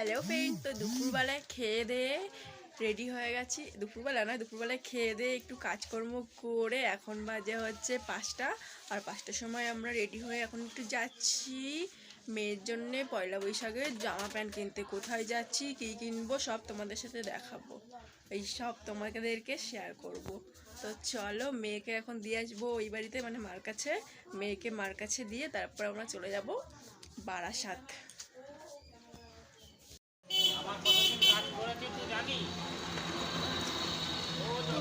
Hello friend তো দুপুরবেলায় খেয়ে দিয়ে রেডি হয়ে গেছি। দুপুরবেলা না দুপুরবেলায় খেয়ে দিয়ে একটু কাজকর্ম করে এখন বাজে হচ্ছে পাঁচটা। আর পাঁচটার সময় আমরা রেডি হয়ে এখন একটু যাচ্ছি। মেয়ের জন্যে পয়লা বৈশাখে জামা প্যান্ট কিনতে। কোথায় যাচ্ছি, কী কিনবো, সব তোমাদের সাথে দেখাবো। এই সব তোমাদেরকে শেয়ার করব। তো চলো, মেয়েকে এখন দিয়ে আসব ওই বাড়িতে মানে মার কাছে। মেয়েকে মার কাছে দিয়ে তারপর আমরা চলে যাব বারাসাত।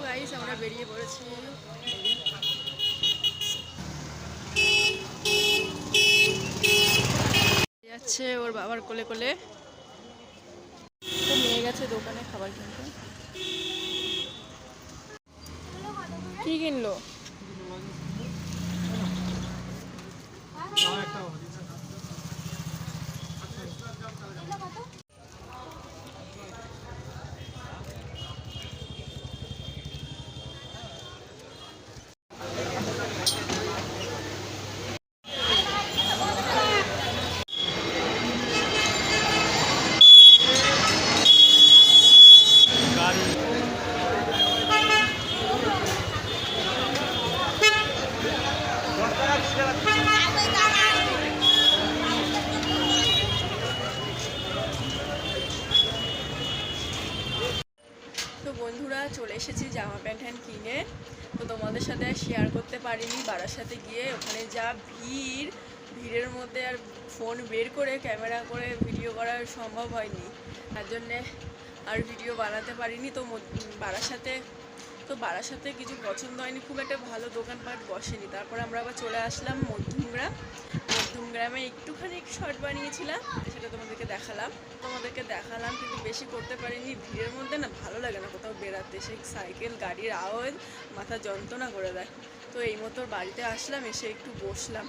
গাইস আমরা বেরিয়ে পড়েছি। যাচ্ছে ওর বাবার কোলে কোলে। নিয়ে গেছে দোকানে খাবার কিনতে। কি কিনলো? তো বন্ধুরা, চলে এসেছি জামা প্যান্ট হ্যান্ড কিনে। তো তোমাদের সাথে আর শেয়ার করতে পারিনি বাড়ার সাথে গিয়ে ওখানে যা ভিড়, ভিড়ের মধ্যে আর ফোন বের করে ক্যামেরা করে ভিডিও করা সম্ভব হয়নি। তার জন্যে আর ভিডিও বানাতে পারিনি। তো বাড়ার সাথে তো বাড়ার সাথে কিছু পছন্দ হয়নি, খুব একটা ভালো দোকানপাট বসেনি। তারপর আমরা আবার চলে আসলাম মধ্যমগ্রাম। মধ্যমগ্রামে একটুখানি শর্ট বানিয়েছিলাম, সেটা তোমাদেরকে দেখালাম। তোমাদেরকে দেখালাম, কিন্তু বেশি করতে পারিনি। ভিড়ের মধ্যে না ভালো লাগে না কোথাও বেড়াতে। সেই সাইকেল, গাড়ির আওয়াজ, মাথা যন্ত্রণা করে দেয়। তো এই মতো বাড়িতে আসলাম, এসে একটু বসলাম।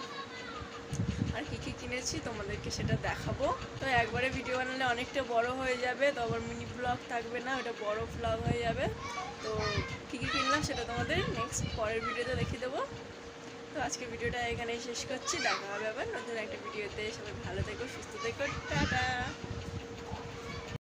আর কী কী কিনেছি তোমাদেরকে সেটা দেখাবো। তো একবারে ভিডিও বানালে অনেকটা বড় হয়ে যাবে, তো আবার মিনি ব্লগ থাকবে না, ওটা বড় ব্লগ হয়ে যাবে। তো কী কী কিনলাম সেটা তোমাদের নেক্সট পরের ভিডিওতে দেখিয়ে দেবো। তো আজকে ভিডিওটা এখানেই শেষ করছি, দেখা হবে আবার নতুন একটা ভিডিওতে সবাই ভালো থেকো, সুস্থ থেকো, টাটা!